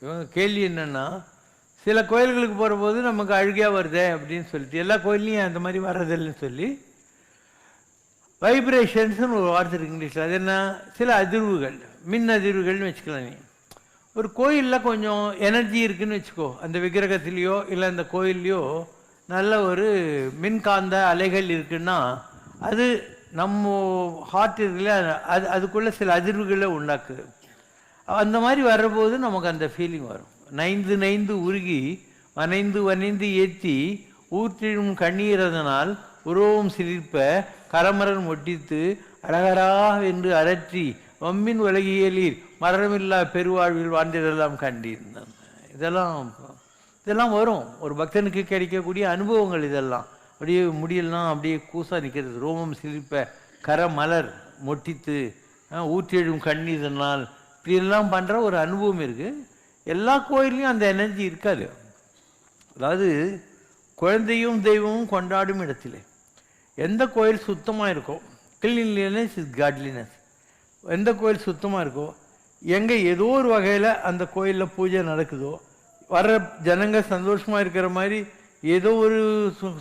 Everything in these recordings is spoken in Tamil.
இவங்க கேள்வி என்னென்னா சில கோயில்களுக்கு போகிறபோது நமக்கு அழுகையாக வருதே அப்படின்னு சொல்லிட்டு எல்லா கோயில்லையும் அந்த மாதிரி வர்றதில்லைன்னு சொல்லி வைப்ரேஷன்ஸ்னு ஒரு வார்த்தை இருக்கு இங்கிலீஷில். அது என்ன? சில அதிர்வுகள். மின் அதிர்வுகள்னு வச்சுக்கலாம் நீ. ஒரு கோயிலில் கொஞ்சம் எனர்ஜி இருக்குதுன்னு வச்சுக்கோ. அந்த விக்கிரகத்துலேயோ இல்லை அந்த கோயில்லையோ நல்ல ஒரு மின்காந்த அலைகள் இருக்குன்னா அது நம்ம ஹார்ட் இருக்குல்ல அது அதுக்குள்ளே சில அதிர்வுகளை உண்டாக்குது. அந்த மாதிரி வர்றபோது நமக்கு அந்த ஃபீலிங் வரும். நைந்து நைந்து உருகி வனைந்து வனைந்து ஏற்றி ஊற்றிடும் கண்ணீரதனால் உருவம் சிரிப்ப கரமரன் ஒட்டித்து அழகராக என்று அரற்றி வம்மின் உலகியலில் மரணமில்லா பெருவாழ்வில் வாழ்ந்திடலாம் கண்டிருந்தான் இதெல்லாம் இதெல்லாம் வரும். ஒரு பக்தனுக்கு கிடைக்கக்கூடிய அனுபவங்கள் இதெல்லாம். அப்படியே முடியெல்லாம் அப்படியே கூசா நிற்கிறது. ரோமம் சிரிப்ப கரமலர் மொட்டித்து அஹ், ஊற்றெழும் இப்படி எல்லாம் பண்ணுற ஒரு அனுபவம் இருக்குது எல்லா கோயில்லையும் அந்த எனர்ஜி இருக்காது. அதாவது குழந்தையும் தெய்வமும் கொண்டாடும் இடத்துல. எந்த கோயில் சுத்தமாக இருக்கோ கிளீன்லினஸ் இஸ் காட்லினஸ் எந்த கோயில் சுத்தமாக இருக்கோ எங்கே ஏதோ ஒரு வகையில் அந்த கோயிலில் பூஜை நடக்குதோ வர்ற ஜனங்க சந்தோஷமாக இருக்கிற மாதிரி ஏதோ ஒரு சு-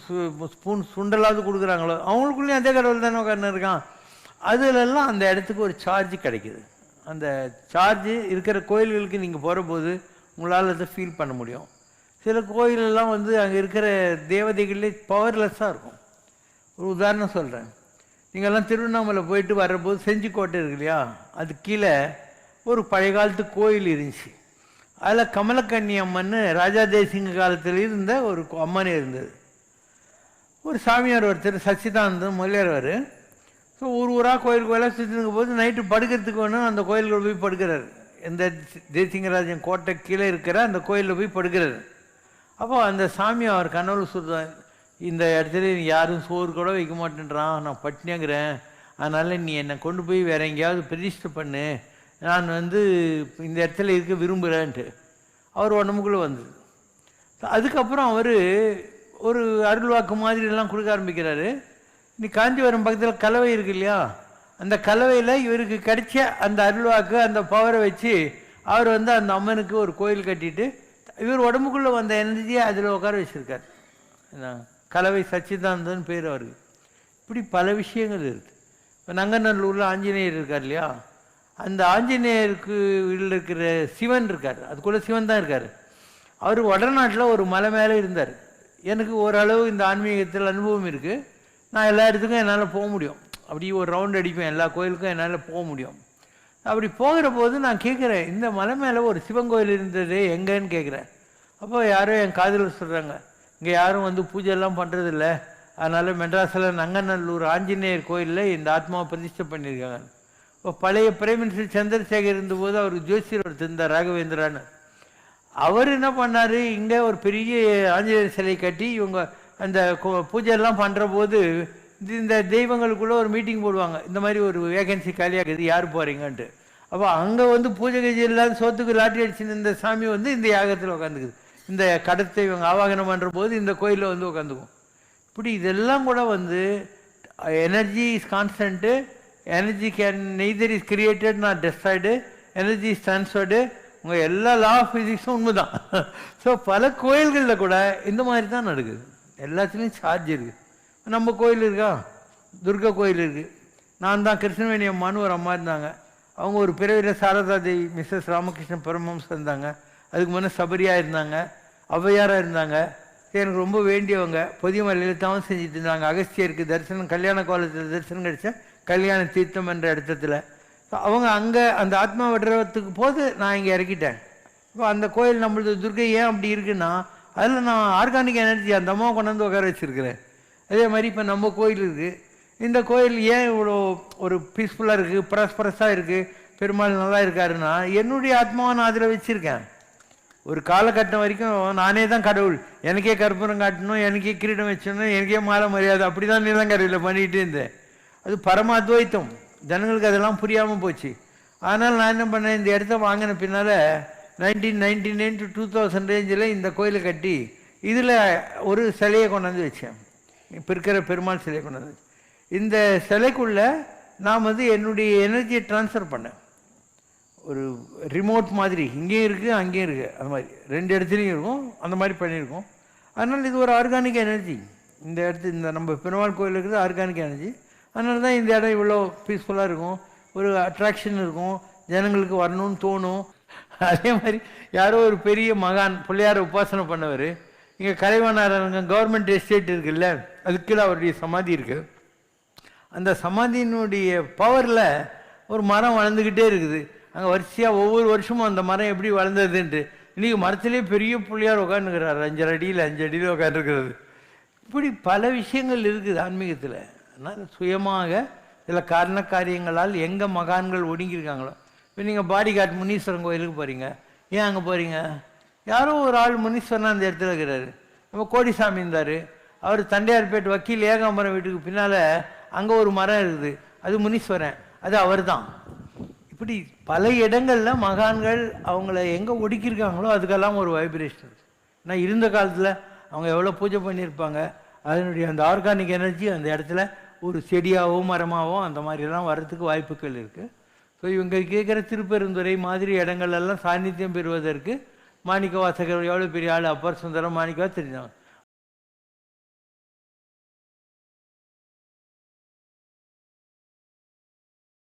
ஸ்பூன் சுண்டலாவது கொடுக்குறாங்களோ அவங்களுக்குள்ளேயும் அதே கடவுள் தானே உட்காந்து இருக்கான் அதுலெல்லாம் அந்த இடத்துக்கு ஒரு சார்ஜ் கிடைக்கிது. அந்த சார்ஜ் இருக்கிற கோயில்களுக்கு நீங்கள் போகிற போது உங்களால் அதை ஃபீல் பண்ண முடியும். சில கோயிலெல்லாம் வந்து அங்கே இருக்கிற தேவதைகளே பவர்லெஸ்ஸாக இருக்கும். ஒரு உதாரணம் சொல்கிறேன் நீங்கள்லாம் திருவண்ணாமலை போயிட்டு வர்றபோது செஞ்சிக்கோட்டை இருக்கு இல்லையா? அது கீழே ஒரு பழைய காலத்து கோயில் இருந்துச்சு. அதில் கமலக்கண்ணி அம்மன் ராஜா தேசிங்க காலத்தில் இருந்த ஒரு அம்மன் இருந்தது. ஒரு சாமியார் ஒருத்தர் சச்சிதானந்தம் முதலியார் ஸோ ஊர் ஊராக கோயில் கோயிலாக சுற்றினுக்கு போது நைட்டு படுக்கிறதுக்கு வேணும் அந்த கோயிலுக்குள்ள போய் படுக்கிறார். எந்த தேசிங்கராஜன் கோட்டை கீழே இருக்கிற அந்த கோயிலில் போய் படுக்கிறார். அப்போ அந்த சாமி அவர் கனவுல சொல்கிறார் இந்த இடத்துல யாரும் சோறு கூட வைக்க மாட்டேன்றான் நான் பட்டினியாங்கிறேன். அதனால் நீ என்னை கொண்டு போய் வேற எங்கேயாவது பிரதிஷ்டை பண்ணு. நான் வந்து இந்த இடத்துல இருக்க விரும்புகிறேன்ட்டு அவர் உடம்புக்குள்ளே வந்தது. அதுக்கப்புறம் அவர் ஒரு அருள்வாக்கு மாதிரிலாம் கொடுக்க ஆரம்பிக்கிறாரு. நீ காஞ்சிபுரம் பக்கத்தில் கலவை இருக்கு இல்லையா? அந்த கலவையில் இவருக்கு கிடைச்ச அந்த அருள்வாக்கு அந்த பவரை வச்சு அவர் வந்து அந்த அம்மனுக்கு ஒரு கோயில் கட்டிட்டு இவர் உடம்புக்குள்ளே வந்த எனர்ஜியை அதில் உட்கார வச்சுருக்கார். கலவை சச்சிதானந்தன் பேர் அவருக்கு. இப்படி பல விஷயங்கள் இருக்குது இப்போ நங்கநல்லூரில் ஆஞ்சநேயர் இருக்கார் இல்லையா? அந்த ஆஞ்சநேயருக்கு உள்ள இருக்கிற சிவன் இருக்கார். அதுக்குள்ளே சிவன் தான் இருக்கார். அவர் வடநாட்டில் ஒரு மலை மேலே இருந்தார். எனக்கு ஓரளவு இந்த ஆன்மீகத்தில் அனுபவம் இருக்குது நான் எல்லா இடத்துக்கும் என்னால் போக முடியும். அப்படி ஒரு ரவுண்ட் அடிப்பேன். எல்லா கோயிலுக்கும் என்னால் போக முடியும். அப்படி போகிற போது நான் கேட்குறேன் இந்த மலை மேலே ஒரு சிவன் கோயில் இருந்தது எங்கன்னு கேட்குறேன் அப்போ யாரோ என் காதில் சொல்கிறாங்க இங்கே யாரும் வந்து பூஜையெல்லாம் பண்ணுறதில்ல அதனால் மெட்ராஸில் நங்கநல்லூர் ஆஞ்சநேயர் கோயிலில் இந்த ஆத்மாவை பிரதிஷ்டை பண்ணியிருக்காங்க. இப்போ பழைய பிரைம் மினிஸ்டர் சந்திரசேகர் இருந்தபோது அவருக்கு ஜோசியர் ஒருத்தர் இருந்தார் ராகவேந்திரான்னு. அவர் என்ன பண்ணாரு இங்கே ஒரு பெரிய ஆஞ்சநேயர் சிலை கட்டி இவங்க அந்த கோ- பூஜையெல்லாம் பண்ணுற போது இந்த தெய்வங்களுக்குள்ளே ஒரு மீட்டிங் போடுவாங்க. இந்த மாதிரி ஒரு வேகன்சி காலியாகுது யார் போகிறீங்கன்ட்டு அப்போ அங்கே வந்து பூஜை கஜி இல்லாத சோத்துக்கு லாட்டி அடிச்சுன்னு இந்த சாமி வந்து இந்த யாகத்தில் உட்காந்துக்குது இந்த கடத்தை இவங்க ஆவாகனம் பண்ணுற போது இந்த கோயிலில் வந்து உட்காந்துக்கும் இப்படி இதெல்லாம் கூட வந்து energy is constant energy can neither is created nor destroyed energy is transferred உங்கள் எல்லா லா ஆஃப் ஃபிசிக்ஸும் உண்மை தான் ஸோ பல கோயில்களில் கூட இந்த மாதிரி தான் நடக்குது. எல்லாத்துலேயும் சார்ஜ் இருக்குது நம்ம கோயில் இருக்கா? துர்கா கோயில் இருக்குது நான் தான் கிருஷ்ணவேணி அம்மான்னு ஒரு அம்மா இருந்தாங்க. அவங்க ஒரு பிறவியில் சாரதா தேவி மிஸ்ஸஸ் ராமகிருஷ்ண பரமஹம்ஸ் இருந்தாங்க. அதுக்கு முன்னே சபரியா இருந்தாங்க. ஔவையாராக இருந்தாங்க. எனக்கு ரொம்ப வேண்டியவங்க. புதிய மலையில் தவம் செஞ்சுட்டு இருந்தாங்க. அகஸ்தியருக்கு தரிசனம் கல்யாண கோலத்தில் தரிசனம் கிடைச்ச கல்யாண தீர்த்தம் என்ற இடத்துல. அவங்க அங்கே அந்த ஆத்மா விடுறதுக்கு போது நான் இங்கே இறக்கிட்டேன். இப்போ அந்த கோயில் நம்மளது துர்கை ஏன் அப்படி இருக்குன்னா அதில் நான் ஆர்கானிக் எனர்ஜி அந்த அம்மாவை கொண்டு வந்து உட்கார வச்சுருக்கிறேன். அதே மாதிரி இப்போ நம்ம கோயில் இருக்குது இந்த கோயில் ஏன் இவ்வளோ ஒரு பீஸ்ஃபுல்லாக இருக்குது ப்ராஸ்பரஸாக இருக்குது பெருமாள் நல்லா இருக்காருன்னா என்னுடைய ஆத்மாவை நான் அதில் வச்சுருக்கேன். ஒரு காலகட்டம் வரைக்கும் நானே தான் கடவுள். எனக்கே கற்பூரம் காட்டணும் எனக்கே கிரீடம் வச்சணும் எனக்கே மாலை மரியாதை அப்படி தான் நிலங்கரையில் பண்ணிகிட்டு இருந்தேன். அது பரம அத்வைத்தம். ஜனங்களுக்கு அதெல்லாம் புரியாமல் போச்சு. ஆனால் நான் என்ன பண்ணேன் இந்த இடத்த வாங்கின பின்னால் nineteen ninety nine to two thousand ரேஞ்சில் இந்த கோயிலை கட்டி இதில் ஒரு சிலையை கொண்டாந்து வச்சேன். இப்போ இருக்கிற பெருமாள் சிலையை கொண்டாந்து வச்சேன். இந்த சிலைக்குள்ளே நான் வந்து என்னுடைய எனர்ஜியை ட்ரான்ஸ்ஃபர் பண்ணேன். ஒரு ரிமோட் மாதிரி இங்கேயும் இருக்குது அங்கேயும் இருக்குது அந்த மாதிரி ரெண்டு இடத்துலையும் இருக்கும் அந்த மாதிரி பண்ணியிருக்கோம். அதனால் இது ஒரு ஆர்கானிக் எனர்ஜி இந்த இடத்து இந்த நம்ம பெருமாள் கோயில் இருக்கிறது ஆர்கானிக் எனர்ஜி அதனால தான் இந்த இடம் இவ்வளோ பீஸ்ஃபுல்லாக இருக்கும். ஒரு அட்ராக்ஷன் இருக்கும். ஜனங்களுக்கு வரணும்னு தோணும். அதே மாதிரி யாரோ ஒரு பெரிய மகான் பிள்ளையார உபாசனை பண்ணவர் இங்கே கலைவனாரங்க கவர்மெண்ட் எஸ்டேட் இருக்குல்ல அதுக்குள்ள அவருடைய சமாதி இருக்குது அந்த சமாதியினுடைய பவரில் ஒரு மரம் வளர்ந்துக்கிட்டே இருக்குது. அங்கே வரிசையாக ஒவ்வொரு வருஷமும் அந்த மரம் எப்படி வளர்ந்ததுன்ட்டு இன்றைக்கி மரத்திலே பெரிய பிள்ளையார் உட்காந்துக்கிறார் அஞ்சரை அடியில் அஞ்சு அடியில் உட்காந்துருக்கிறது இப்படி பல விஷயங்கள் இருக்குது ஆன்மீகத்தில் அதனால் சுயமாக சில காரண காரியங்களால் எங்கே மகான்கள் ஒடுங்கியிருக்காங்களோ இப்போ நீங்கள் பாடிகார்ட் முனீஸ்வரன் கோயிலுக்கு போகிறீங்க ஏன் அங்கே போகிறீங்க யாரோ ஒரு ஆள் முனீஸ்வரன் அந்த இடத்துல இருக்கிறாரு. நம்ம கோடிசாமி இருந்தார். அவர் தண்டையார்பேட் வக்கீல் ஏகாம்பரம் வீட்டுக்கு பின்னால் அங்கே ஒரு மரம் இருக்குது. அது முனீஸ்வரன். அது அவர்தான். இப்படி பல இடங்களில் மகான்கள் அவங்கள எங்கே ஒடுக்கியிருக்காங்களோ அதுக்கெல்லாம் ஒரு வைப்ரேஷன் நான் இருந்த காலத்தில் அவங்க எவ்வளோ பூஜை பண்ணியிருப்பாங்க. அதனுடைய அந்த ஆர்கானிக் எனர்ஜி அந்த இடத்துல ஒரு செடியாகவோ மரமாகவோ அந்த மாதிரிலாம் வர்றதுக்கு வாய்ப்புகள் இருக்குது ஸோ இவங்க கேட்குற திருப்பெருந்துறை மாதிரி இடங்கள்லாம் சாநித்தியம் பெறுவதற்கு மாணிக்க வாசகர் எவ்வளோ பெரிய ஆள்? அப்பர் சுந்தரம் மாணிக்கவா தெரிஞ்சாங்க